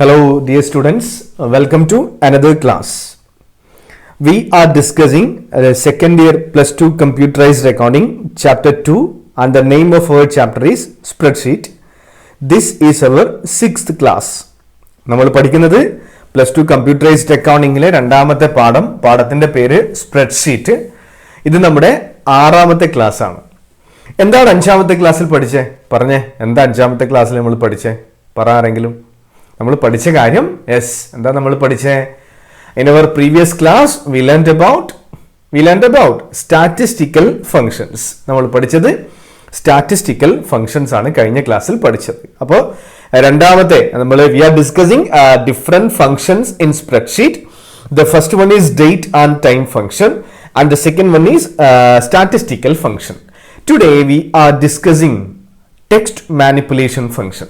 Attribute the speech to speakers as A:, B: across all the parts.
A: Hello, dear students. Welcome to another class. We are discussing uh, second year plus two computerized recording, chapter 2, and the name of our chapter is spreadsheet. This is our sixth class. നമ്മൾ പഠിക്കുന്നത് plus two computerised അക്കൗണ്ടിങ്ങിലെ രണ്ടാമത്തെ പാഠം പാഠത്തിന്റെ പേര് spreadsheet ഇത് നമ്മുടെ ആറാമത്തെ class ആണ് എന്താണ് അഞ്ചാമത്തെ ക്ലാസ്സിൽ പഠിച്ചേ പറഞ്ഞേ എന്താ അഞ്ചാമത്തെ ക്ലാസ്സിൽ നമ്മൾ പഠിച്ചേ പറ ആരെങ്കിലും നമ്മൾ പഠിച്ച കാര്യം യെസ് എന്താ നമ്മൾ പഠിച്ചത് in our previous class we learn about we learn about statistical functions നമ്മൾ പഠിച്ചത് സ്റ്റാറ്റിസ്റ്റിക്കൽ ഫങ്ഷൻസ് ആണ് കഴിഞ്ഞ ക്ലാസ്സിൽ പഠിച്ചത്. അപ്പോൾ രണ്ടാമത്തെ നമ്മൾ we are discussing different functions in spreadsheet the first one is date and time function and the second one is statistical function today we are discussing text manipulation function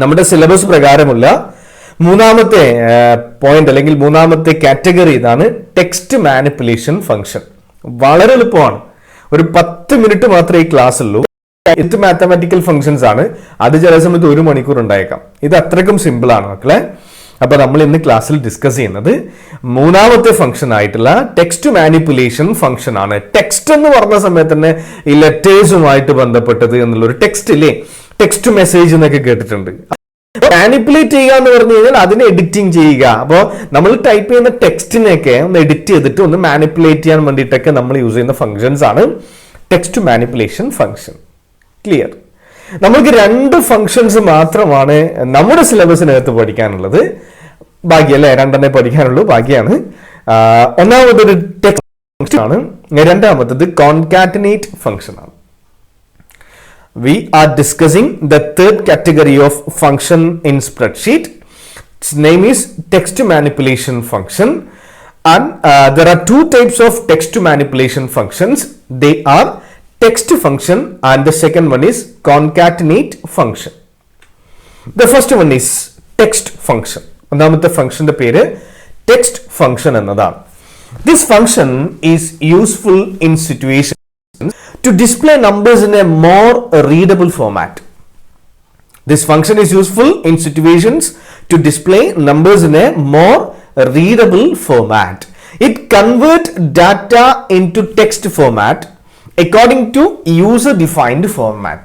A: നമ്മുടെ syllabus പ്രകാരമുള്ള മൂന്നാമത്തെ പോയിന്റ് അല്ലെങ്കിൽ മൂന്നാമത്തെ category ഇതാണ് text manipulation function വളരെ എളുപ്പമാണ്. ഒരു പത്ത് മിനിറ്റ് മാത്രമേ ഈ ക്ലാസ് ഉള്ളൂ. എത്ത് മാത്തമാറ്റിക്കൽ ഫംഗ്ഷൻസ് ആണ്. അത് ചില സമയത്ത് ഒരു മണിക്കൂർ ഉണ്ടായേക്കാം. ഇത് അത്രക്കും സിമ്പിൾ ആണ് മക്കളെ. അപ്പൊ നമ്മൾ ഇന്ന് ക്ലാസ്സിൽ ഡിസ്കസ് ചെയ്യുന്നത് മൂന്നാമത്തെ ഫംഗ്ഷൻ ആയിട്ടുള്ള ടെക്സ്റ്റ് മാനിപ്പുലേഷൻ ഫംഗ്ഷൻ ആണ്. ടെക്സ്റ്റ് എന്ന് പറഞ്ഞ സമയത്ത് തന്നെ ഈ ലെറ്റേഴ്സുമായിട്ട് ബന്ധപ്പെട്ടത് എന്നുള്ളൊരു ടെക്സ്റ്റ് ഇല്ലേ? ടെക്സ്റ്റ് മെസ്സേജ് എന്നൊക്കെ കേട്ടിട്ടുണ്ട്. മാനിപ്പുലേറ്റ് ചെയ്യുക എന്ന് പറഞ്ഞു കഴിഞ്ഞാൽ അതിനെ എഡിറ്റിംഗ് ചെയ്യുക. അപ്പോൾ നമ്മൾ ടൈപ്പ് ചെയ്യുന്ന ടെക്സ്റ്റിനെയൊക്കെ ഒന്ന് എഡിറ്റ് ചെയ്തിട്ട് ഒന്ന് മാനിപ്പുലേറ്റ് ചെയ്യാൻ വേണ്ടിയിട്ടൊക്കെ നമ്മൾ യൂസ് ചെയ്യുന്ന ഫംഗ്ഷൻസ് ആണ് ടെക്സ്റ്റ് മാനിപ്പുലേഷൻ ഫംഗ്ഷൻ ക്ലിയർ നമ്മൾക്ക് രണ്ട് ഫംഗ്ഷൻസ് മാത്രമാണ് നമ്മുടെ സിലബസിനകത്ത് പഠിക്കാനുള്ളത്. ബാക്കിയല്ലേ രണ്ടെണ്ണേ പഠിക്കാനുള്ളൂ. ബാക്കിയാണ്. ഒന്നാമതൊരു ടെക്സ്റ്റ് ഫംഗ്ഷൻ ആണ്. രണ്ടാമത്തത് കോൺകാറ്റിനേറ്റ് ഫംഗ്ഷൻ ആണ്. We are discussing the third category of function in spreadsheet its name is text manipulation function and uh, there are two types of text manipulation functions they are text function and the second one is concatenate function the first one is text function ഒന്നാമത്തെ ഫംഗ്ഷന്റെ പേര് text function എന്നതാണ് this function is useful in situation to display numbers in a more readable format. This function is useful in situations to display numbers in a more readable format. It converts data into text format according to user defined format.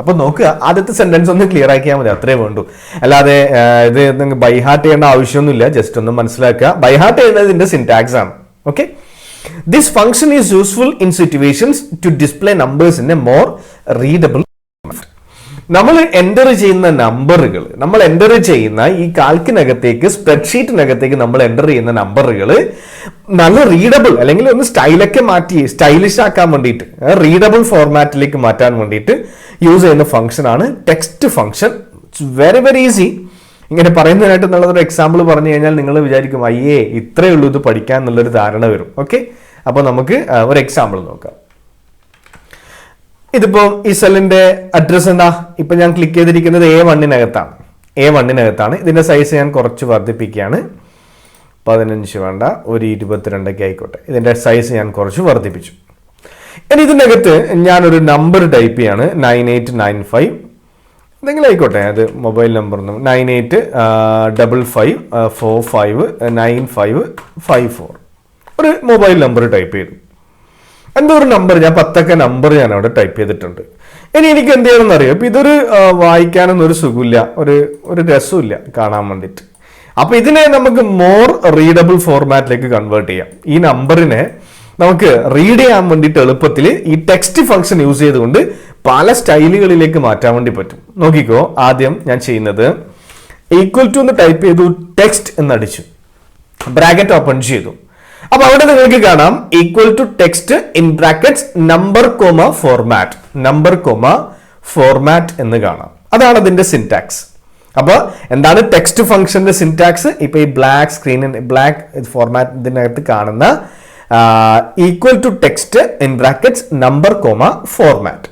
A: അപ്പോൾ നോക്കുക ആദ്യത്തെ sentence ഒന്ന് clear ആക്കിയാൽ മതി അത്രേ വേണ്ടൂ അല്ലാതെ ഇത് ബൈഹാർട്ട് ചെയ്യേണ്ട ആവശ്യമൊന്നുമില്ല ജസ്റ്റ് ഒന്ന് മനസ്സിലാക്കുക ബൈഹാർട്ട് ചെയ്യുന്നത് ഇതിന്റെ സിൻടാക്സ് ആണ് okay This function is useful in situations to display numbers in a more readable നമ്മൾ എന്റർ ചെയ്യുന്ന നമ്പറുകൾ നമ്മൾ എന്റർ ചെയ്യുന്ന ഈ കാൽക്കിനകത്തേക്ക് സ്പ്രെഡ്ഷീറ്റിനകത്തേക്ക് നമ്മൾ എന്റർ ചെയ്യുന്ന നമ്പറുകൾ നല്ല റീഡബിൾ അല്ലെങ്കിൽ ഒന്ന് സ്റ്റൈലൊക്കെ മാറ്റി സ്റ്റൈലിഷ് ആക്കാൻ വേണ്ടിയിട്ട് റീഡബിൾ ഫോർമാറ്റിലേക്ക് മാറ്റാൻ വേണ്ടിയിട്ട് യൂസ് ചെയ്യുന്ന ഫംഗ്ഷൻ ആണ് text function it's very very easy ഇങ്ങനെ പറയുന്നതിനായിട്ട് എന്നുള്ളതൊരു എക്സാമ്പിൾ പറഞ്ഞു കഴിഞ്ഞാൽ നിങ്ങൾ വിചാരിക്കും അയ്യേ ഇത്രയേ ഉള്ളൂ ഇത് പഠിക്കാൻ എന്നുള്ളൊരു ധാരണ വരും. ഓക്കെ അപ്പോൾ നമുക്ക് ഒരു എക്സാമ്പിൾ നോക്കാം. ഇതിപ്പോൾ ഈ സെല്ലിന്റെ അഡ്രസ് എന്താ? ഇപ്പം ഞാൻ ക്ലിക്ക് ചെയ്തിരിക്കുന്നത് എ വണ്ണിനകത്താണ് എ വണ്ണിനകത്താണ് ഇതിന്റെ സൈസ് ഞാൻ കുറച്ച് വർദ്ധിപ്പിക്കുകയാണ്. പതിനഞ്ച് വേണ്ട ഒരു ഇരുപത്തിരണ്ടൊക്കെ ആയിക്കോട്ടെ. ഇതിന്റെ സൈസ് ഞാൻ കുറച്ച് വർദ്ധിപ്പിച്ചു. ഇനി ഇതിനകത്ത് ഞാനൊരു നമ്പർ ടൈപ്പ് ചെയ്യാണ്. നയൻ എയ്റ്റ് നയൻ ഫൈവ് എന്തെങ്കിലും ആയിക്കോട്ടെ അത് mobile number nine eight double five four five nine five five four. ഒരു മൊബൈൽ നമ്പർ ടൈപ്പ് ചെയ്തു. എന്തോ ഒരു നമ്പർ ഞാൻ പത്തൊക്കെ നമ്പർ ഞാൻ അവിടെ ടൈപ്പ് ചെയ്തിട്ടുണ്ട്. ഇനി എനിക്ക് എന്ത് ചെയ്യണമെന്ന് അറിയാം ഇപ്പം ഇതൊരു വായിക്കാനൊന്നും ഒരു സുഖമില്ല. ഒരു ഒരു രസമില്ല കാണാൻ വേണ്ടിയിട്ട്. അപ്പോൾ ഇതിനെ നമുക്ക് മോർ റീഡബിൾ ഫോർമാറ്റിലേക്ക് കൺവേർട്ട് ചെയ്യാം. ഈ നമ്പറിനെ നമുക്ക് റീഡ് ചെയ്യാൻ വേണ്ടിയിട്ട് എളുപ്പത്തിൽ ഈ ടെക്സ്റ്റ് ഫംഗ്ഷൻ യൂസ് ചെയ്തുകൊണ്ട് പല സ്റ്റൈലുകളിലേക്ക് മാറ്റാൻ വേണ്ടി പറ്റും. നോക്കിക്കോ ആദ്യം ഞാൻ ചെയ്യുന്നത് ഈക്വൽ ടു എന്ന് ടൈപ്പ് ചെയ്തു ടെക്സ്റ്റ് എന്നടിച്ചു ബ്രാക്കറ്റ് ഓപ്പൺ ചെയ്തു. അപ്പൊ അവിടെ നിങ്ങൾക്ക് കാണാം equal to text in brackets number comma format number comma format എന്ന് കാണാം. അതാണ് അതിന്റെ സിൻടാക്സ് അപ്പൊ എന്താണ് ടെക്സ്റ്റ് ഫംഗ്ഷന്റെ സിൻടാക്സ് ഇപ്പൊ ഈ ബ്ലാക്ക് സ്ക്രീനിന് ബ്ലാക്ക് ഫോർമാറ്റ് ഇതിനകത്ത് കാണുന്ന equal to text in brackets number comma format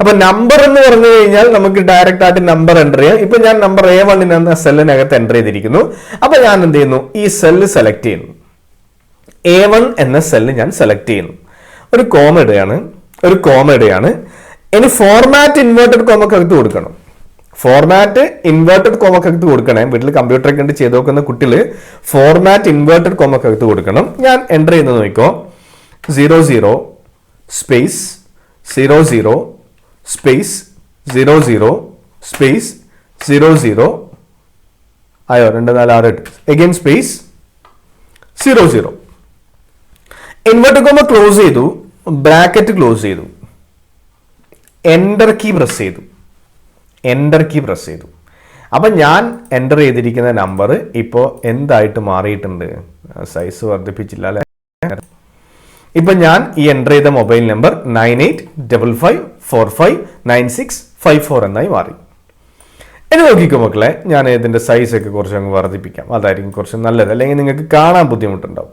A: അപ്പൊ നമ്പർ എന്ന് പറഞ്ഞു കഴിഞ്ഞാൽ നമുക്ക് ഡയറക്റ്റ് ആയിട്ട് നമ്പർ എന്റർ ചെയ്യാം. ഇപ്പൊ ഞാൻ നമ്പർ എ വണ്ണിന് എന്ന സെല്ലിനകത്ത് എന്റർ ചെയ്തിരിക്കുന്നു. അപ്പൊ ഞാൻ എന്ത് ചെയ്യുന്നു? ഈ സെല്ല് സെലക്ട് ചെയ്യുന്നു. എ വൺ എന്ന സെല്ല് ഞാൻ സെലക്ട് ചെയ്യുന്നു. ഒരു കോമ ഒരു കോമ ഇനി ഫോർമാറ്റ് ഇൻവേർട്ടഡ് കോമൊക്കെ അകത്ത് കൊടുക്കണം. ഫോർമാറ്റ് ഇൻവേർട്ടഡ് കോമക്കകത്ത് കൊടുക്കണേ. വീട്ടിൽ കമ്പ്യൂട്ടറൊക്കെ ഉണ്ട് ചെയ്ത് നോക്കുന്ന കുട്ടികൾ ഫോർമാറ്റ് ഇൻവേർട്ടഡ് കോമക്കകത്ത് കൊടുക്കണം. ഞാൻ എന്റർ ചെയ്യുന്നത് നോക്കിക്കോ. Zero zero space zero zero space zero zero space zero zero ആയോ? രണ്ട് നാല് ആറ് എട്ട്. Again space zero zero. Inverter comma close ചെയ്തു. ബ്രാക്കറ്റ് ക്ലോസ് ചെയ്തു. എന്റർ കീ പ്രസ് ചെയ്തു. എന്റർ കീ പ്രസ് ചെയ്തു. അപ്പം ഞാൻ എന്റർ ചെയ്തിരിക്കുന്ന നമ്പർ ഇപ്പോൾ എന്തായിട്ട് മാറിയിട്ടുണ്ട്? സൈസ് വർദ്ധിപ്പിച്ചില്ല അല്ലേ? ഇപ്പം ഞാൻ ഈ എന്റർ ചെയ്ത mobile number nine eight double five four five nine six five four എന്നായി മാറി. ഇനി നോക്കിക്കോ മക്കളെ ഞാൻ ഇതിന്റെ സൈസൊക്കെ കുറച്ച് അങ്ങ് വർദ്ധിപ്പിക്കാം. അതായിരിക്കും കുറച്ച് നല്ലത്. അല്ലെങ്കിൽ നിങ്ങൾക്ക് കാണാൻ ബുദ്ധിമുട്ടുണ്ടാവും.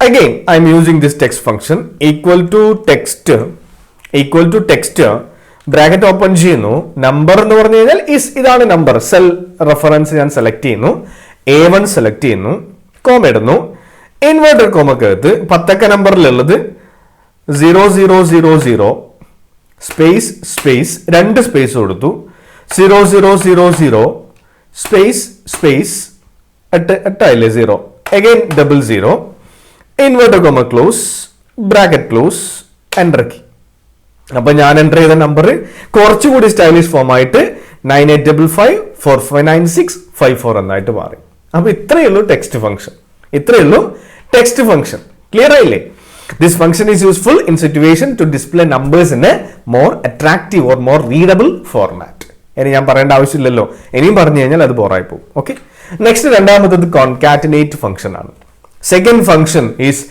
A: Again I'm using this text function equal to text equal to text bracket open ചെയ്യുന്നു. നമ്പർ എന്ന് പറഞ്ഞു കഴിഞ്ഞാൽ ഇസ് ഇതാണ് നമ്പർ സെൽ റെഫറൻസ് ഞാൻ സെലക്ട് ചെയ്യുന്നു. എ വൺ സെലക്ട് ചെയ്യുന്നു. കോമ ഇടുന്നു. ഇൻവേർട്ടർ കോമക്കകത്ത് പത്തക്ക നമ്പറിലുള്ളത് zero zero zero zero space space രണ്ട് സ്പേസ് കൊടുത്തു. Zero zero zero zero space space എട്ട് എട്ടായില്ലേ? Zero again double zero inverter comma close bracket close enter key അപ്പൊ ഞാൻ എന്റർ ചെയ്ത നമ്പർ കുറച്ചുകൂടി സ്റ്റൈലിഷ് ഫോം ആയിട്ട് nine eight double five four five nine six five four എന്നായിട്ട് മാറി. അപ്പൊ ഇത്രയേ ഉള്ളൂ ടെക്സ്റ്റ് ഫംഗ്ഷൻ ഇത്രയേ ഉള്ളൂ ടെക്സ്റ്റ് ഫംഗ്ഷൻ ക്ലിയർ ആയില്ലേ? This function is useful in situation to display numbers in a more attractive or more readable format ഇനി ഞാൻ പറയേണ്ട ആവശ്യമില്ലല്ലോ. ഇനിയും പറഞ്ഞു കഴിഞ്ഞാൽ അത് ബോറായി പോകും. ഓക്കെ നെക്സ്റ്റ് രണ്ടാമത്തത് കോൺകാറ്റിനേറ്റ് ഫംഗ്ഷൻ ആണ്. Second function is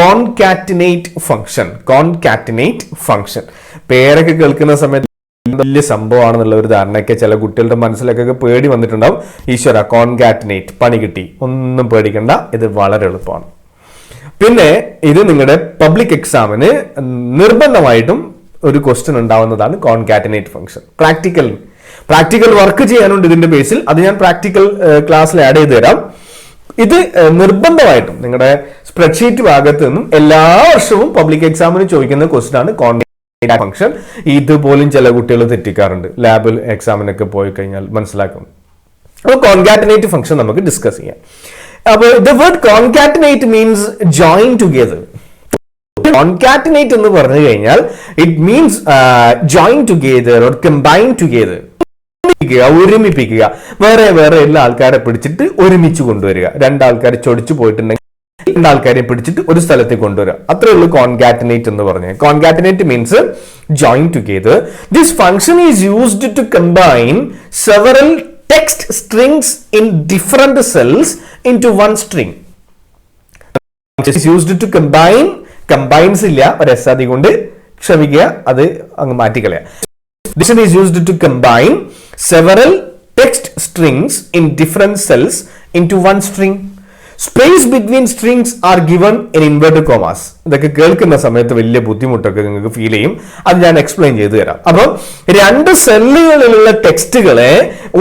A: concatenate function concatenate function പേരൊക്കെ കേൾക്കുന്ന സമയത്ത് വലിയ സംഭവമാണെന്നുള്ള ഒരു ധാരണയൊക്കെ ചില കുട്ടികളുടെ മനസ്സിലൊക്കെ പേടി വന്നിട്ടുണ്ടാവും. ഈശ്വര കോൺകാറ്റിനേറ്റ് പണി കിട്ടി. ഒന്നും പേടിക്കണ്ട. ഇത് വളരെ എളുപ്പമാണ്. പിന്നെ ഇത് നിങ്ങളുടെ പബ്ലിക് എക്സാമിന് നിർബന്ധമായിട്ടും ഒരു ക്വസ്റ്റ്യൻ ഉണ്ടാവുന്നതാണ് concatenate function practical practical work ചെയ്യാനുണ്ട് ഇതിന്റെ ബേസിൽ അത് ഞാൻ പ്രാക്ടിക്കൽ ക്ലാസ്സിൽ ആഡ് ചെയ്ത് തരാം. ഇത് നിർബന്ധമായിട്ടും നിങ്ങളുടെ സ്പ്രെഡ്ഷീറ്റ് ഭാഗത്ത് നിന്നും എല്ലാ വർഷവും പബ്ലിക് എക്സാമിന് ചോദിക്കുന്ന ക്വസ്റ്റ്യൻ ആണ് കോൺടാക്ട് ഫംഗ്ഷൻ ഇതുപോലും ചില കുട്ടികൾ തെറ്റിക്കാറുണ്ട്. ലാബിൽ എക്സാമിനൊക്കെ പോയി കഴിഞ്ഞാൽ മനസ്സിലാക്കും. അപ്പോൾ കോൺകാറ്റിനേറ്റ് ഫംഗ്ഷൻ നമുക്ക് ഡിസ്കസ് ചെയ്യാം. അപ്പോൾ the word concatenate means join together concatenate എന്ന് പറഞ്ഞു കഴിഞ്ഞാൽ it means join together or combine together ഒരുമിപ്പിക്കുക വേറെ വേറെ എല്ലാ ആൾക്കാരെ പിടിച്ചിട്ട് ഒരുമിച്ച് കൊണ്ടുവരിക. രണ്ടാൾക്കാർ ചൊടിച്ചു പോയിട്ടുണ്ടെങ്കിൽ രണ്ടാൾക്കാരെ പിടിച്ചിട്ട് ഒരു സ്ഥലത്തേക്ക് കൊണ്ടുവരിക. അത്രേ ഉള്ളൂ കോൺകാറ്റിനേറ്റ് എന്ന് പറഞ്ഞത്. Concatenate means join together this function is used to combine several text strings in different cells into one string used to combine combines ഇല്ല ഒരു എസ് അതി കൊണ്ട് ക്ഷമിക്കുക അത് അങ്ങ് മാറ്റിക്കളയാം This is used to combine several text strings in different cells into one string. Space between strings are given in inverted commas ഇതൊക്കെ കേൾക്കുന്ന സമയത്ത് വലിയ ബുദ്ധിമുട്ടൊക്കെ നിങ്ങൾക്ക് ഫീൽ ചെയ്യും. അത് ഞാൻ എക്സ്പ്ലെയിൻ ചെയ്തു തരാം. അപ്പോൾ രണ്ട് സെല്ലുകളിലുള്ള ടെക്സ്റ്റുകളെ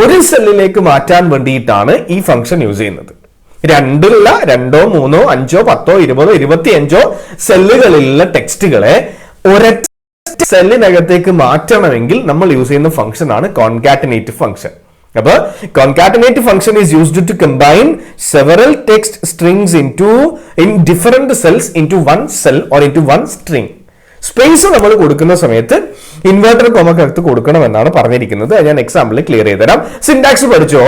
A: ഒരു സെല്ലിലേക്ക് മാറ്റാൻ വേണ്ടിയിട്ടാണ് ഈ ഫംഗ്ഷൻ യൂസ് ചെയ്യുന്നത്. രണ്ടുള്ള രണ്ടോ മൂന്നോ അഞ്ചോ പത്തോ ഇരുപതോ ഇരുപത്തിയഞ്ചോ സെല്ലുകളിലുള്ള ടെക്സ്റ്റുകളെ ഒരൊറ്റ സെല്ലിനകത്തേക്ക് മാറ്റണമെങ്കിൽ നമ്മൾ യൂസ് ചെയ്യുന്ന ഫംഗ്ഷൻ ആണ് കോൺകാറ്റിനേറ്റ് ഫംഗ്ഷൻ അപ്പൊ concatenate function is used to combine several text strings into in different cells into one cell or into one string space നമ്മൾ കൊടുക്കുന്ന സമയത്ത് ഇൻവേർട്ടർ കോമക്കകത്ത് കൊടുക്കണം എന്നാണ് പറഞ്ഞിരിക്കുന്നത്. ഞാൻ എക്സാമ്പിൾ ക്ലിയർ ചെയ്ത് തരാം സിൻടാക്സ് പഠിച്ചോ?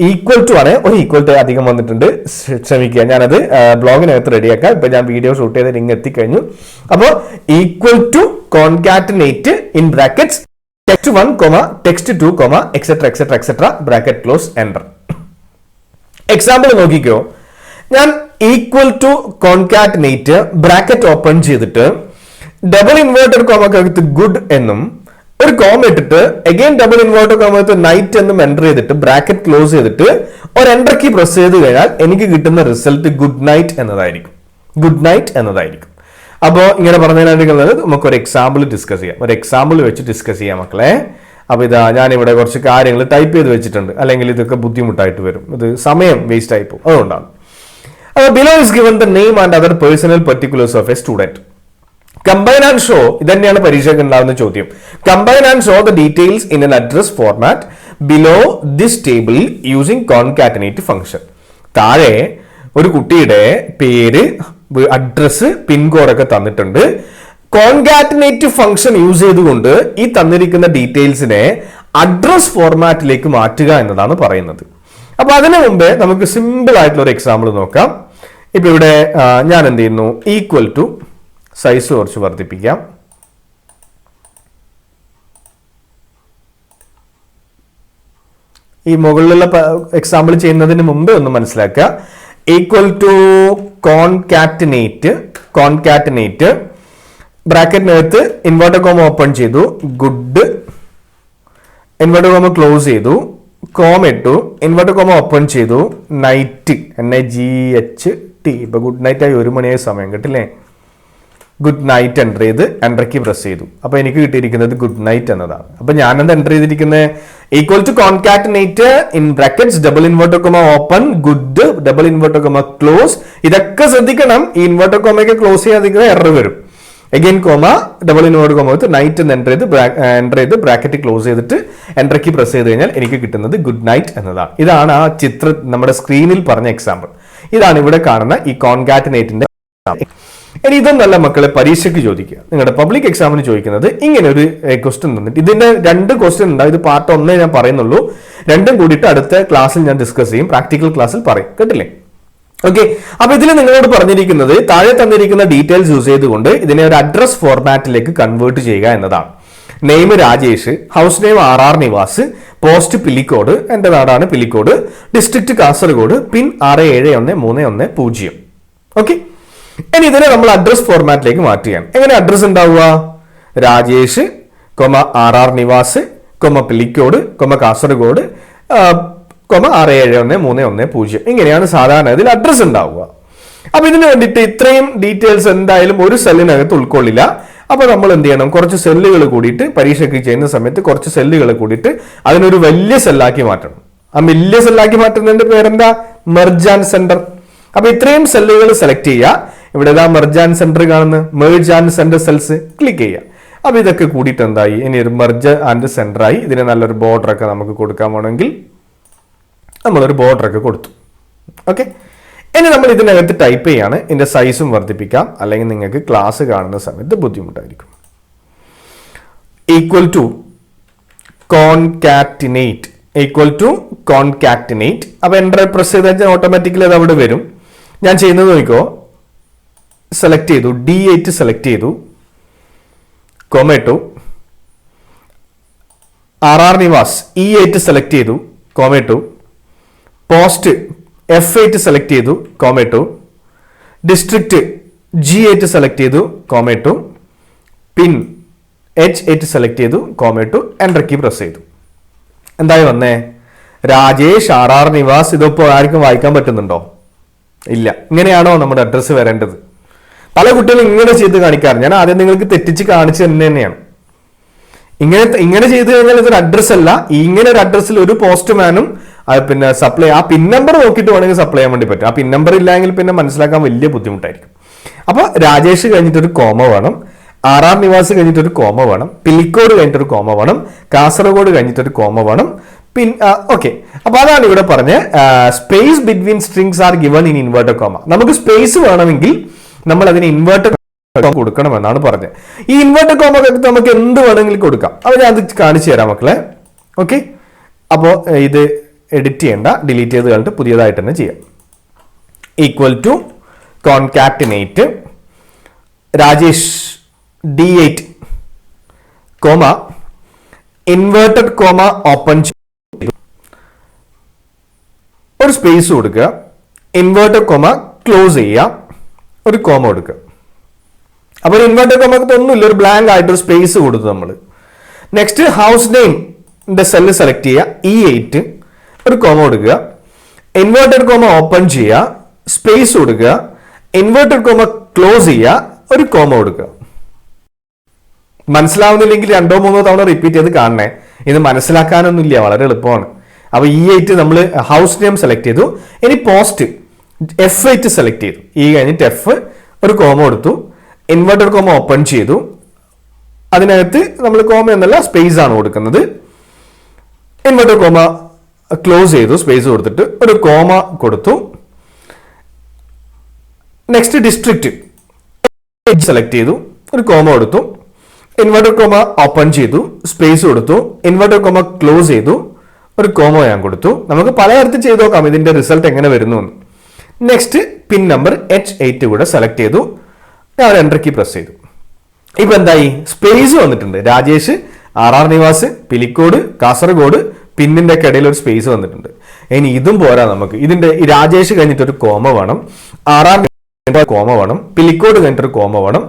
A: ഈക്വൽ ടു ആണ്. ഒരു ഈക്വൽ ടു അധികം വന്നിട്ടുണ്ട്. ക്ഷ- ക്ഷമിക്കുക ഞാനത് ബ്ലോഗിനകത്ത് റെഡിയാക്കാം ഇപ്പൊ ഞാൻ വീഡിയോ ഷൂട്ട് ചെയ്ത് ഇങ്ങെത്തിക്കഴിഞ്ഞു അപ്പോൾ equal to concatenate in brackets text one comma text two comma etcetera etcetera etcetera bracket close enter example നോക്കിക്കോ. ഞാൻ equal to concatenate bracket open ചെയ്തിട്ട് ഡബിൾ ഇൻവേർട്ടർ കോമക്കകത്ത് ഗുഡ് എന്നും ഒരു കോമ ഇട്ടിട്ട് അഗെയിൻ ഡബിൾ ഇൻവേർട്ടർ കോമകത്ത് നൈറ്റ് എന്നും enter ചെയ്തിട്ട് ബ്രാക്കറ്റ് ക്ലോസ് ചെയ്തിട്ട് ഒരു എന്റർ കീ പ്രസ് ചെയ്ത് കഴിഞ്ഞാൽ എനിക്ക് കിട്ടുന്ന റിസൾട്ട് ഗുഡ് നൈറ്റ് എന്നതായിരിക്കും. ഗുഡ് നൈറ്റ് എന്നതായിരിക്കും. അപ്പോൾ ഇങ്ങനെ പറഞ്ഞതിനായിട്ടുള്ളത് നമുക്ക് ഒരു എക്സാമ്പിൾ ഡിസ്കസ് ചെയ്യാം. ഒരു എക്സാമ്പിൾ വെച്ച് ഡിസ്കസ് ചെയ്യാം മക്കളെ. അപ്പോൾ ഇതാ ഞാനിവിടെ കുറച്ച് കാര്യങ്ങൾ ടൈപ്പ് ചെയ്ത് വെച്ചിട്ടുണ്ട്. അല്ലെങ്കിൽ ഇതൊക്കെ ബുദ്ധിമുട്ടായിട്ട് വരും. ഇത് സമയം വേസ്റ്റ് ആയി പോകും. അതുകൊണ്ടാണ്. അപ്പോൾ below is given the name and other personal particulars of a student combine and show ഇതന്നെയാണ് പരീക്ഷയ്ക്ക് ഉണ്ടാകുന്ന ചോദ്യം. Combine and show the details in an address format below this table using concatenate function താഴെ ഒരു കുട്ടിയുടെ പേര് അഡ്രസ് പിൻകോഡൊക്കെ തന്നിട്ടുണ്ട്. കോൺകാറ്റിനേറ്റീവ് function use ചെയ്തുകൊണ്ട് ഈ തന്നിരിക്കുന്ന ഡീറ്റെയിൽസിനെ അഡ്രസ് ഫോർമാറ്റിലേക്ക് മാറ്റുക എന്നതാണ് പറയുന്നത്. അപ്പൊ അതിനു മുമ്പേ നമുക്ക് സിമ്പിൾ ആയിട്ടുള്ള ഒരു എക്സാമ്പിൾ നോക്കാം. ഇപ്പൊ ഇവിടെ ഞാൻ എന്ത് ചെയ്യുന്നു? ഈക്വൽ ടു സൈസ് കുറച്ച് വർദ്ധിപ്പിക്കാം. ഈ മുകളിലുള്ള എക്സാമ്പിൾ ചെയ്യുന്നതിന് മുമ്പ് ഒന്ന് മനസ്സിലാക്കുക. ഈക്വൽ ടു കോൺകാറ്റിനേറ്റ് കോൺകാറ്റിനേറ്റ് ബ്രാക്കറ്റിനകത്ത് ഇൻവേർട്ടർ കോമ ഓപ്പൺ ചെയ്തു ഗുഡ് ഇൻവേർട്ടർ കോമ ക്ലോസ് ചെയ്തു കോമ ഇട്ടു ഇൻവേർട്ടർ കോമ ഓപ്പൺ ചെയ്തു night N I G H T ഇപ്പൊ ഗുഡ് നൈറ്റ് ആയി ഒരു മണിയായ സമയം കിട്ടില്ലേ? ഗുഡ് നൈറ്റ് എന്റർ ചെയ്ത് എൻട്രയ്ക്ക് പ്രസ് ചെയ്തു. അപ്പൊ എനിക്ക് കിട്ടിയിരിക്കുന്നത് ഗുഡ് നൈറ്റ് എന്നതാണ്. അപ്പൊ ഞാനെന്ത് എന്റർ ചെയ്തിരിക്കുന്നത് equal to concatenate in brackets double inverter comma open good double inverter comma close ഇതൊക്കെ ശ്രദ്ധിക്കണം. ഈ ഇൻവേർട്ടർ കൊമയൊക്കെ ക്ലോസ് ചെയ്യാതിരിക്കുന്ന എറർ വരും. Again comma double invert comma with night എന്ന് എന്റർ ചെയ്ത് എന്റർ ചെയ്ത് ബ്രാക്കറ്റ് ക്ലോസ് ചെയ്തിട്ട് എൻട്രയ്ക്ക് പ്രസ് ചെയ്ത് കഴിഞ്ഞാൽ എനിക്ക് കിട്ടുന്നത് ഗുഡ് നൈറ്റ് എന്നതാണ്. ഇതാണ് ആ ചിത്രം നമ്മുടെ സ്ക്രീനിൽ പറഞ്ഞ എക്സാമ്പിൾ ഇതാണ് ഇവിടെ കാണുന്ന ഈ കോൺകാറ്റിനേറ്റിന്റെ ഇനി ഇതൊന്നല്ല മക്കളെ പരീക്ഷയ്ക്ക് ചോദിക്കുക. നിങ്ങളുടെ പബ്ലിക് എക്സാമിന് ചോദിക്കുന്നത് ഇങ്ങനെ ഒരു ക്വസ്റ്റ്യൻ തന്നിട്ട്. ഇതിന്റെ രണ്ട് ക്വസ്റ്റ്യൻ ഉണ്ടാവും ഇത് പാർട്ട് ഒന്നേ ഞാൻ പറയുന്നുള്ളൂ. രണ്ടും കൂടിയിട്ട് അടുത്ത ക്ലാസ്സിൽ ഞാൻ ഡിസ്കസ് ചെയ്യും. പ്രാക്ടിക്കൽ ക്ലാസ്സിൽ പറയും. കേട്ടില്ലേ? ഓക്കെ അപ്പൊ ഇതിൽ നിങ്ങളോട് പറഞ്ഞിരിക്കുന്നത് താഴെ തന്നിരിക്കുന്ന ഡീറ്റെയിൽസ് യൂസ് ചെയ്തുകൊണ്ട് ഇതിനെ ഒരു അഡ്രസ് ഫോർമാറ്റിലേക്ക് കൺവേർട്ട് ചെയ്യുക എന്നതാണ്. Name Rajesh house name R R Nivas post Pilicode എന്റെ നാടാണ് പില്ലിക്കോട് ഡിസ്ട്രിക്ട് കാസർഗോഡ് പിൻ ആറ് ഏഴ് ഒന്ന് മൂന്ന് ഒന്ന് പൂജ്യം. ഓക്കെ ഇനി ഇതിനെ നമ്മൾ അഡ്രസ് ഫോർമാറ്റിലേക്ക് മാറ്റുകയാണ് എങ്ങനെ അഡ്രസ് ഉണ്ടാവുക? Rajesh comma R R Nivas comma Pilicode comma Kasaragod comma ആറ് ഏഴ് ഒന്ന് മൂന്ന് ഒന്ന് പൂജ്യം. ഇങ്ങനെയാണ് സാധാരണ ഇതിൽ അഡ്രസ് ഉണ്ടാവുക. അപ്പൊ ഇതിന് വേണ്ടിയിട്ട് ഇത്രയും ഡീറ്റെയിൽസ് എന്തായാലും ഒരു സെല്ലിനകത്ത് ഉൾക്കൊള്ളില്ല. അപ്പൊ നമ്മൾ എന്ത് ചെയ്യണം? കുറച്ച് സെല്ലുകൾ കൂടിയിട്ട് പരീക്ഷയ്ക്ക് ചെയ്യുന്ന സമയത്ത് കുറച്ച് സെല്ലുകൾ കൂടിയിട്ട് അതിനൊരു വലിയ സെല്ലാക്കി മാറ്റണം. ആ വലിയ സെല്ലാക്കി മാറ്റുന്നതിന്റെ പേരെന്താ? മെർജാൻ സെന്റർ അപ്പൊ ഇത്രയും സെല്ലുകൾ സെലക്ട് ചെയ്യുക. ഇവിടെ ഇതാ മെർജാൻ സെന്റർ കാണുന്ന merge and centre cells click ചെയ്യുക. അപ്പൊ ഇതൊക്കെ കൂടിയിട്ട് എന്തായി? ഇനി ഒരു മെർജ് ആൻഡ് ആയി ഇതിന് നല്ലൊരു ബോർഡർ ഒക്കെ നമുക്ക് കൊടുക്കാൻ വേണമെങ്കിൽ നമ്മളൊരു ബോർഡർ ഒക്കെ കൊടുത്തു. ഓക്കെ ഇനി നമ്മൾ ഇതിനകത്ത് ടൈപ്പ് ചെയ്യാണ്. ഇതിന്റെ സൈസും വർദ്ധിപ്പിക്കാം. അല്ലെങ്കിൽ നിങ്ങൾക്ക് ക്ലാസ് കാണുന്ന സമയത്ത് ബുദ്ധിമുട്ടായിരിക്കും. Equal to concatenate equal to concatenate അപ്പൊ എന്റർ പ്രസ് ചെയ്ത് കഴിഞ്ഞാൽ ഓട്ടോമാറ്റിക്കലി അത് അവിടെ വരും. ഞാൻ ചെയ്യുന്നത് നോക്കിക്കോ. സെലക്ട് ചെയ്തു. ഡി എയ്റ്റ് സെലക്ട് ചെയ്തു. കൊമേറ്റോ R R Nivas E eight select ചെയ്തു. കോമേറ്റോ പോസ്റ്റ് എഫ് എയ്റ്റ് സെലക്ട് ചെയ്തു. കോമേറ്റോ ഡിസ്ട്രിക്റ്റ് ജി എയ്റ്റ് സെലക്ട് ചെയ്തു. കോമേറ്റോ പിൻ എച്ച് എയ്റ്റ് സെലക്ട് ചെയ്തു. കോമേറ്റോ എന്റർ കീ പ്രസ് ചെയ്തു. എന്തായി വന്നേ? രാജേഷ് ആർ ആർ നിവാസ് ഇതിപ്പോൾ ആർക്കും വായിക്കാൻ പറ്റുന്നുണ്ടോ? ഇല്ല. ഇങ്ങനെയാണോ നമ്മുടെ അഡ്രസ്സ് വരേണ്ടത്? പല കുട്ടികളും ഇങ്ങനെ ചെയ്ത് കാണിക്കാറ്. ഞാൻ ആദ്യം നിങ്ങൾക്ക് തെറ്റിച്ച് കാണിച്ചു തന്നെ തന്നെയാണ്. ഇങ്ങനെ ഇങ്ങനെ ചെയ്തു കഴിഞ്ഞാൽ ഇതൊരു അഡ്രസ് അല്ല. ഇങ്ങനെ ഒരു അഡ്രസ്സിൽ ഒരു പോസ്റ്റ്മാനും പിന്നെ സപ്ലൈ ആ പിൻ നമ്പർ നോക്കിയിട്ട് വേണമെങ്കിൽ സപ്ലൈ ചെയ്യാൻ വേണ്ടി പറ്റും. ആ പിൻ നമ്പർ ഇല്ലെങ്കിൽ പിന്നെ മനസ്സിലാക്കാൻ വലിയ ബുദ്ധിമുട്ടായിരിക്കും. അപ്പോൾ രാജേഷ് കഴിഞ്ഞിട്ട് ഒരു കോമ വേണം. ആർ നിവാസ് കഴിഞ്ഞിട്ട് ഒരു കോമ വേണം. പിലിക്കോട് കഴിഞ്ഞിട്ട് ഒരു കോമ വേണം. കാസർഗോഡ് കഴിഞ്ഞിട്ട് ഒരു കോമ വേണം. പിൻ ഓക്കെ അപ്പോൾ അതാണ് ഇവിടെ പറഞ്ഞ space between strings are given in inverter comma നമുക്ക് സ്പേസ് വേണമെങ്കിൽ നമ്മൾ അതിന് ഇൻവേർട്ടർ കൊടുക്കണം എന്നാണ് പറഞ്ഞത്. ഈ ഇൻവേർട്ടർ കോമ നമുക്ക് എന്ത് വേണമെങ്കിലും കൊടുക്കാം. അപ്പൊ ഞാൻ അത് കാണിച്ചു തരാം മക്കളെ. ഓക്കെ? അപ്പോൾ ഇത് എഡിറ്റ് ചെയ്യേണ്ട ഡിലീറ്റ് ചെയ്ത് കഴിഞ്ഞിട്ട് പുതിയതായിട്ട് തന്നെ ചെയ്യാം. Equal to concatenate Rajesh D eight comma inverted comma open ഒരു സ്പേസ് കൊടുക്കുക. ഇൻവേർട്ടഡ് കോമ ക്ലോസ് ചെയ്യുക. ഒരു കോമ കൊടുക്കുക. അപ്പോൾ ഒരു ഇൻവേർട്ടർ കോമക്ക് ഒന്നുമില്ല ഒരു ബ്ലാങ്ക് ആയിട്ട് ഒരു സ്പേസ് കൊടുത്തു നമ്മൾ നെക്സ്റ്റ് ഹൗസ് നെയിമിന്റെ സെല്ല് സെലക്ട് ചെയ്യുക. ഇ എയ്റ്റ് ഒരു കോമ കൊടുക്കുക. ഇൻവേർട്ടഡ് കോമ ഓപ്പൺ ചെയ്യുക. സ്പേസ് കൊടുക്കുക. ഇൻവേർട്ടഡ് കോമ ക്ലോസ് ചെയ്യുക. ഒരു കോമ കൊടുക്കുക. മനസ്സിലാവുന്നില്ലെങ്കിൽ രണ്ടോ മൂന്നോ തവണ റിപ്പീറ്റ് ചെയ്ത് കാണണേ. ഇത് മനസ്സിലാക്കാനൊന്നുമില്ല വളരെ എളുപ്പമാണ്. അപ്പൊ ഈ എയ്റ്റ് നമ്മൾ ഹൗസ് നെയിം സെലക്ട് ചെയ്തു. ഇനി പോസ്റ്റ് എഫ് എയ്റ്റ് സെലക്ട് ചെയ്തു. ഈ കഴിഞ്ഞിട്ട് എഫ് ഒരു കോമ കൊടുത്തു. ഇൻവെർട്ടഡ് കോമ ഓപ്പൺ ചെയ്തു. അതിനകത്ത് നമ്മൾ കോമ എന്നല്ല സ്പേസ് ആണ് കൊടുക്കുന്നത്. ഇൻവെർട്ടഡ് കോമ ക്ലോസ് ചെയ്തു സ്പേസ് കൊടുത്തിട്ട് ഒരു കോമ കൊടുത്തു. നെക്സ്റ്റ് ഡിസ്ട്രിക്റ്റ് സെലക്ട് ചെയ്തു ഒരു കോമ കൊടുത്തു. ഇൻവെർട്ടർ കോമ ഓപ്പൺ ചെയ്തു സ്പേസ് കൊടുത്തു. ഇൻവെർട്ടർ കോമ ക്ലോസ് ചെയ്തു ഒരു കോമ ഞാൻ കൊടുത്തു. നമുക്ക് പലതരത്തിൽ ചെയ്ത് നോക്കാം ഇതിന്റെ റിസൾട്ട് എങ്ങനെ വരുന്നു എന്ന്. Next pin number H eight കൂടെ സെലക്ട് ചെയ്തു. ഞാൻ എന്റർ കീ പ്രസ് ചെയ്തു. ഇപ്പൊ എന്തായി? സ്പേസ് വന്നിട്ടുണ്ട്. രാജേഷ് ആർ ആർ നിവാസ് പിലിക്കോട് കാസർഗോഡ് പിന്നിന്റെ ഒക്കെ ഇടയിൽ ഒരു സ്പേസ് വന്നിട്ടുണ്ട്. ഇനി ഇതും പോരാ നമുക്ക്. ഇതിന്റെ ഈ രാജേഷ് കഴിഞ്ഞിട്ട് ഒരു കോമ വേണം. ആർ ആർ കോമ വേണം. പിലിക്കോട് കഴിഞ്ഞിട്ട് ഒരു കോമ വേണം.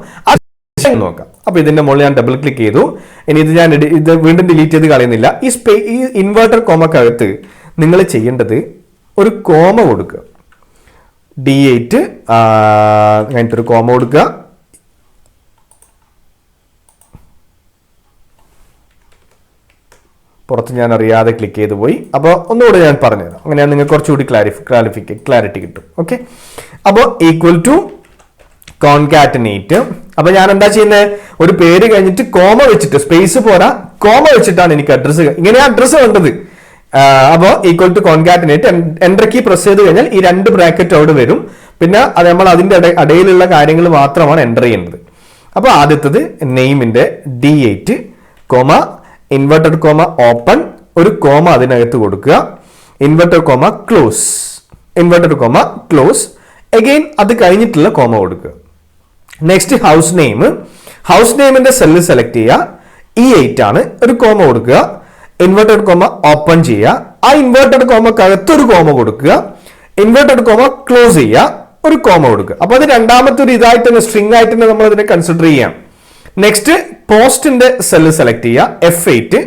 A: നോക്കാം. അപ്പൊ ഇതിന്റെ മുകളിൽ ഞാൻ ഡബിൾ ക്ലിക്ക് ചെയ്തു. ഇനി ഇത് ഞാൻ ഇത് വീണ്ടും ഡിലീറ്റ് ചെയ്ത് കളയുന്നില്ല. ഈ സ്പേ ഈ ഇൻവേർട്ടർ കോമക്കകത്ത് നിങ്ങൾ ചെയ്യേണ്ടത് ഒരു കോമ കൊടുക്കുക. ഡി എയ്റ്റ് കഴിഞ്ഞിട്ട് ഒരു കോമ കൊടുക്കുക. പുറത്ത് ഞാൻ അറിയാതെ ക്ലിക്ക് ചെയ്ത് പോയി. അപ്പോൾ ഒന്നുകൂടെ ഞാൻ പറഞ്ഞുതരാം. അങ്ങനെ നിങ്ങൾക്ക് കുറച്ചുകൂടി ക്ലാരിഫി ക്ലാരിഫിക്ക ക്ലാരിറ്റി കിട്ടും. ഓക്കെ അപ്പോൾ ഈക്വൽ ടു കോൺകാറ്റനേറ്റ് അപ്പോൾ ഞാൻ എന്താ ചെയ്യുന്നത് ഒരു പേര് കഴിഞ്ഞിട്ട് കോമ വെച്ചിട്ട് സ്പേസ് പോരാ കോമ വെച്ചിട്ടാണ് എനിക്ക് അഡ്രസ്സ് ഇങ്ങനെയാണ് അഡ്രസ്സ് വേണ്ടത്. അപ്പോൾ equal to concatenate entry key press ചെയ്ത് കഴിഞ്ഞാൽ ഈ രണ്ട് ബ്രാക്കറ്റ് അവിടെ വരും. പിന്നെ അത് നമ്മൾ അതിന്റെ ഇടയിലുള്ള കാര്യങ്ങൾ മാത്രമാണ് എന്റർ ചെയ്യുന്നത്. അപ്പോൾ ആദ്യത്തത് നെയിമിന്റെ D eight comma inverted comma open ഒരു കോമ അതിനകത്ത് കൊടുക്കുക. Inverted comma close inverted comma close again അത് കഴിഞ്ഞിട്ടുള്ള കോമ കൊടുക്കുക. നെക്സ്റ്റ് ഹൗസ് നെയിം ഹൗസ് നെയിമിന്റെ സെല്ല് സെലക്ട് ചെയ്യുക. ഇ എയ്റ്റ് ആണ്. ഒരു കോമ കൊടുക്കുക. ഇൻവെർട്ടഡ് കോമ ഓപ്പൺ ചെയ്യുക. ആ ഇൻവേർട്ടഡ് കോമക്കകത്ത് ഒരു കോമ കൊടുക്കുക. ഇൻവേർട്ടഡ് കോമ ക്ലോസ് ചെയ്യുക. ഒരു കോമ കൊടുക്കുക. അപ്പൊ അത് രണ്ടാമത്തെ ഒരു ഇതായിട്ട് തന്നെ സ്ട്രിംഗ് ആയിട്ട് തന്നെ നമ്മൾ അതിനെ കൺസിഡർ ചെയ്യാം. നെക്സ്റ്റ് പോസ്റ്റിന്റെ സെല്ല് സെലക്ട് ചെയ്യുക. എഫ് എയ്റ്റ്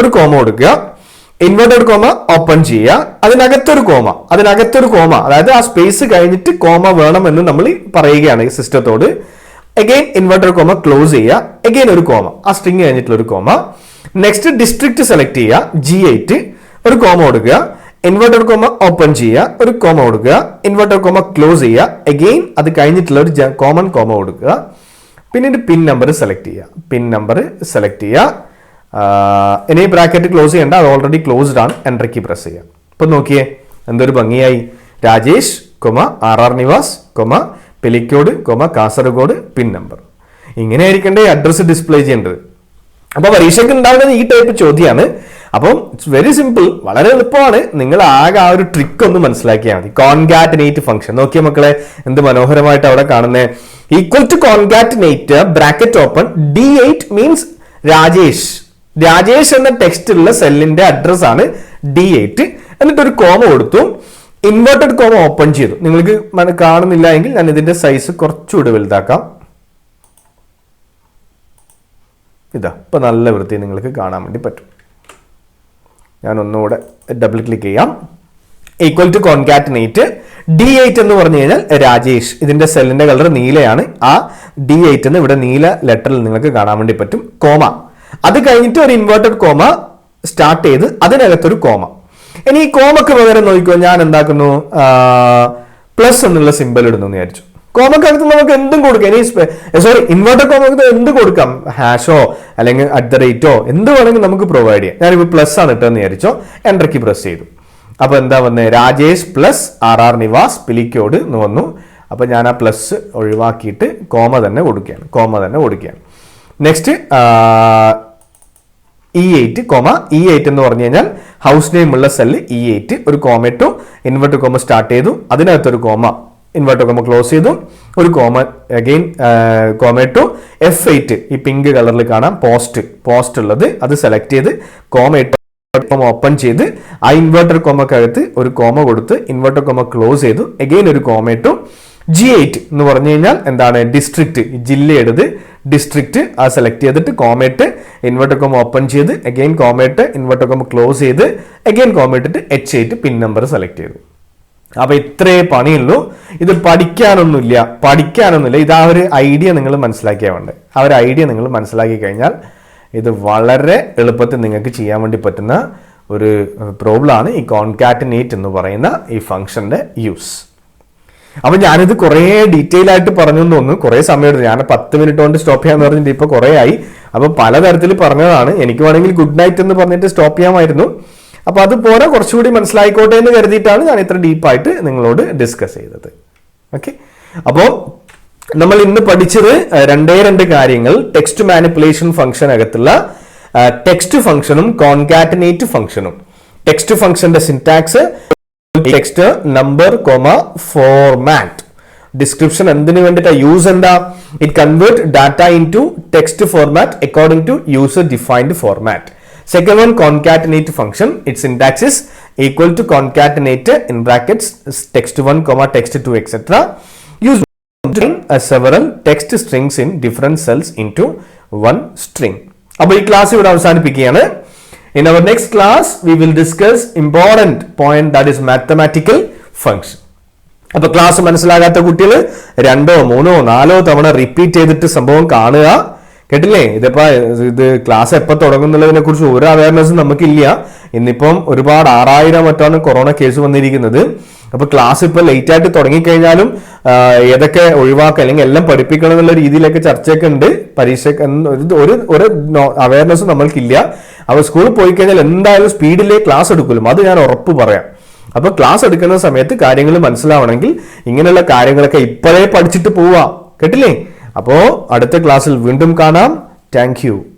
A: ഒരു കോമ കൊടുക്കുക. ഇൻവേർട്ടഡ് കോമ ഓപ്പൺ ചെയ്യുക. അതിനകത്തൊരു കോമ അതിനകത്തൊരു കോമ അതായത് ആ സ്പേസ് കഴിഞ്ഞിട്ട് കോമ വേണമെന്ന് നമ്മൾ പറയുകയാണ് ഈ സിസ്റ്റത്തോട് അഗെയിൻ ഇൻവേർട്ടർ കോമ ക്ലോസ് ചെയ്യുക. അഗെയിൻ ഒരു കോമ ആ സ്ട്രിങ് കഴിഞ്ഞിട്ടുള്ള ഒരു കോമ നെക്സ്റ്റ് ഡിസ്ട്രിക്ട് സെലക്ട് ചെയ്യുക. ജി എയ്റ്റ് ഒരു കോമ കൊടുക്കുക. ഇൻവെർട്ടർ കോമ ഓപ്പൺ ചെയ്യുക. ഒരു കോമ കൊടുക്കുക. ഇൻവെർട്ടർ കോമ ക്ലോസ് ചെയ്യുക. അഗെയിൻ അത് കഴിഞ്ഞിട്ടുള്ള ഒരു കോമൺ കോമ കൊടുക്കുക. പിന്നെ പിൻ നമ്പർ സെലക്ട് ചെയ്യുക. പിൻ നമ്പർ സെലക്ട് ചെയ്യുക. ഇനി ബ്രാക്കറ്റ് ക്ലോസ് ചെയ്യേണ്ട. അത് ഓൾറെഡി ക്ലോസ്ഡ് ആണ്. എൻട്രിക്ക് പ്രസ് ചെയ്യുക. ഇപ്പൊ നോക്കിയേ എന്തൊരു ഭംഗിയായി. Rajesh comma R R Nivas comma Pilicode comma Kasaragod pin number ഇങ്ങനെ ആയിരിക്കണ്ടേ അഡ്രസ്സ് ഡിസ്പ്ലേ ചെയ്യേണ്ടത്. അപ്പൊ പരീക്ഷയ്ക്ക് ഉണ്ടാകുന്നത് ഈ ടൈപ്പ് ചോദ്യമാണ് അപ്പം ഇറ്റ്സ് വെരി സിമ്പിൾ വളരെ എളുപ്പമാണ്. നിങ്ങൾ ആകെ ആ ഒരു ട്രിക്ക് ഒന്ന് മനസ്സിലാക്കിയാൽ മതി. കോൺഗാറ്റിനേറ്റ് ഫംഗ്ഷൻ നോക്കിയ മക്കളെ എന്ത് മനോഹരമായിട്ട് അവിടെ കാണുന്നത് equal to concatenate bracket open D eight means Rajesh. Rajesh എന്ന ടെക്സ്റ്റിലുള്ള സെല്ലിന്റെ അഡ്രസ് ആണ് ഡി എയ്റ്റ് എന്നിട്ട് ഒരു കോമ കൊടുത്തു. ഇൻവേർട്ടഡ് കോമ ഓപ്പൺ ചെയ്തു. നിങ്ങൾക്ക് കാണുന്നില്ല എങ്കിൽ ഞാൻ ഇതിന്റെ സൈസ് കുറച്ചുകൂടി വലുതാക്കാം. ഇതാ ഇപ്പോൾ നല്ല വൃത്തി നിങ്ങൾക്ക് കാണാൻ വേണ്ടി പറ്റും. ഞാൻ ഒന്നുകൂടെ ഡബിൾ ക്ലിക്ക് ചെയ്യാം. Equal to concatenate D eight എന്ന് പറഞ്ഞു കഴിഞ്ഞാൽ രാജേഷ്. ഇതിന്റെ സെല്ലിന്റെ കളർ നീലയാണ്. ആ ഡി എയ്റ്റ് എന്ന് ഇവിടെ നീല ലെറ്ററിൽ നിങ്ങൾക്ക് കാണാൻ വേണ്ടി പറ്റും. കോമ. അത് കഴിഞ്ഞിട്ട് ഒരു ഇൻവേർട്ടഡ് കോമ സ്റ്റാർട്ട് ചെയ്ത് അതിനകത്തൊരു കോമ. ഇനി ഈ കോമക്ക് പകരം നോക്കിക്കോ ഞാൻ എന്താക്കുന്നു? പ്ലസ് എന്നുള്ള സിമ്പിൾ ഇടുന്നു എന്ന് വിചാരിച്ചു. കോമക്കകത്ത് നമുക്ക് എന്തും കൊടുക്കാം. ഇനി സോറി ഇൻവേർട്ടർ കോമക്കകത്ത് എന്ത് കൊടുക്കാം? ഹാഷോ അല്ലെങ്കിൽ അറ്റ് ദ റേറ്റോ എന്ത് വേണമെങ്കിൽ നമുക്ക് പ്രൊവൈഡ് ചെയ്യാം. ഞാനിപ്പോൾ പ്ലസ് ആണ് ഇട്ടെന്ന് വിചാരിച്ചോ എന്റർ കീ പ്രസ് ചെയ്തു. അപ്പോൾ എന്താ വന്നത് Rajesh plus R R Nivas Pilicode എന്ന് വന്നു. അപ്പോൾ ഞാൻ ആ പ്ലസ് ഒഴിവാക്കിയിട്ട് കോമ തന്നെ കൊടുക്കുകയാണ്. കോമ തന്നെ കൊടുക്കുകയാണ്. Next E eight comma E eight എന്ന് പറഞ്ഞു കഴിഞ്ഞാൽ ഹൗസ് നെയിം ഉള്ള സെല്ല് ഇ എയ്റ്റ് ഒരു കോമ ഇട്ടു ഇൻവെർട്ടർ കോമ സ്റ്റാർട്ട് ചെയ്തു. അതിനകത്തൊരു കോമ ഇൻവെർട്ടർ നമ്മൾ ക്ലോസ് ചെയ്തു. ഒരു comma again comma to F eight ഈ പിങ്ക് കളറിൽ കാണാം. പോസ്റ്റ് പോസ്റ്റ് ഉള്ളത്. അത് സെലക്ട് ചെയ്ത് കോമ ഇട്ട് ഓപ്പൺ ചെയ്ത് ആ ഇൻവെർട്ടർ കോമക്കകത്ത് ഒരു കോമ കൊടുത്ത് ഇൻവേർട്ടർ കോമ ക്ലോസ് ചെയ്തു. അഗെയിൻ ഒരു കോമ ഇട്ടു. ജി എയ്റ്റ് എന്ന് പറഞ്ഞു കഴിഞ്ഞാൽ എന്താണ്? ഡിസ്ട്രിക്ട് ജില്ലയുടേത് ഡിസ്ട്രിക്ട് ആ സെലക്ട് ചെയ്തിട്ട് കോമേറ്റ് ഇൻവെർട്ടർ കോമ ഓപ്പൺ ചെയ്ത് അഗെയിൻ കോമേറ്റ് ഇൻവെർട്ടർ കോമ ക്ലോസ് ചെയ്ത് again കോമേറ്റിട്ട് H eight pin number select ചെയ്തു. അപ്പൊ ഇത്രേ പണിയുള്ളൂ. ഇത് പഠിക്കാനൊന്നുമില്ല. പഠിക്കാനൊന്നുമില്ല. ഇത് ആ ഒരു ഐഡിയ നിങ്ങൾ മനസ്സിലാക്കിയാൽ വേണ്ടത് ആ ഒരു ഐഡിയ നിങ്ങൾ മനസ്സിലാക്കി കഴിഞ്ഞാൽ ഇത് വളരെ എളുപ്പത്തിൽ നിങ്ങൾക്ക് ചെയ്യാൻ വേണ്ടി പറ്റുന്ന ഒരു പ്രോബ്ലമാണ് ഈ കോൺകാറ്റിനേറ്റ് എന്ന് പറയുന്ന ഈ ഫംഗ്ഷന്റെ യൂസ് അപ്പൊ ഞാനിത് കുറേ ഡീറ്റെയിൽ ആയിട്ട് പറഞ്ഞു തോന്നുന്നു. കുറേ സമയം എടുത്തു. ഞാൻ പത്ത് മിനിറ്റ് കൊണ്ട് സ്റ്റോപ്പ് ചെയ്യാന്ന് പറഞ്ഞിട്ട് ഇപ്പൊ കുറേ ആയി അപ്പൊ പലതരത്തിൽ പറഞ്ഞതാണ്. എനിക്ക് വേണമെങ്കിൽ ഗുഡ് നൈറ്റ് എന്ന് പറഞ്ഞിട്ട് സ്റ്റോപ്പ് ചെയ്യാമായിരുന്നു. അപ്പൊ അത് പോരാ കുറച്ചുകൂടി മനസ്സിലായിക്കോട്ടെ എന്ന് കരുതിയിട്ടാണ് ഞാൻ ഇത്ര ഡീപ്പായിട്ട് നിങ്ങളോട് ഡിസ്കസ് ചെയ്തത്. ഓക്കെ അപ്പോൾ നമ്മൾ ഇന്ന് പഠിച്ചത് രണ്ടേ രണ്ട് കാര്യങ്ങൾ ടെക്സ്റ്റ് മാനിപ്പുലേഷൻ ഫംഗ്ഷൻ അകത്തുള്ള ടെക്സ്റ്റ് ഫംഗ്ഷനും കോൺകാറ്റനേറ്റ് ഫംഗ്ഷനും ടെക്സ്റ്റ് ഫംഗ്ഷന്റെ syntax text number comma format description എന്തിനു വേണ്ടിട്ടാ യൂസ് എന്താ? It convert data into text format according to user defined format concatenate function it syntax is equal to concatenate in brackets text one comma text two etcetera use uh, several text strings in different cells into one string. അപ്പോൾ ഈ class ഇവിടെ അവസാനിപ്പിക്കുകയാണ്. In our next class we will discuss important point that is mathematical function അപ്പൊ class മനസ്സിലാകാത്ത കുട്ടികൾ രണ്ടോ മൂന്നോ നാലോ തവണ റിപ്പീറ്റ് ചെയ്തിട്ട് സംഭവം കാണുക. കേട്ടില്ലേ? ഇതിപ്പോ ഇത് ക്ലാസ് എപ്പോ തുടങ്ങുന്നുള്ളതിനെ കുറിച്ച് ഒരു അവയർനെസ് നമുക്കില്ല. ഇന്നിപ്പം ഒരുപാട് ആറായിരം മറ്റാണ് കൊറോണ കേസ് വന്നിരിക്കുന്നത്. അപ്പോൾ ക്ലാസ് ഇപ്പൊ ലേറ്റ് ആയിട്ട് തുടങ്ങിക്കഴിഞ്ഞാലും ഏതൊക്കെ ഒഴിവാക്കുക അല്ലെങ്കിൽ എല്ലാം പഠിപ്പിക്കണം എന്നുള്ള രീതിയിലൊക്കെ ചർച്ചയൊക്കെ ഉണ്ട്. പരീക്ഷ ഒരു ഒരു അവയർനെസ് നമ്മൾക്കില്ല. അപ്പോൾ സ്കൂളിൽ പോയി കഴിഞ്ഞാൽ എന്തായാലും സ്പീഡിലേ ക്ലാസ് എടുക്കുമല്ലോ അത് ഞാൻ ഉറപ്പ് പറയാം. അപ്പോൾ ക്ലാസ് എടുക്കുന്ന സമയത്ത് കാര്യങ്ങൾ മനസ്സിലാവണമെങ്കിൽ ഇങ്ങനെയുള്ള കാര്യങ്ങളൊക്കെ ഇപ്പോഴേ പഠിച്ചിട്ട് പോവാം. കേട്ടില്ലേ? അപ്പോ അടുത്ത ക്ലാസ്സിൽ വീണ്ടും കാണാം. താങ്ക്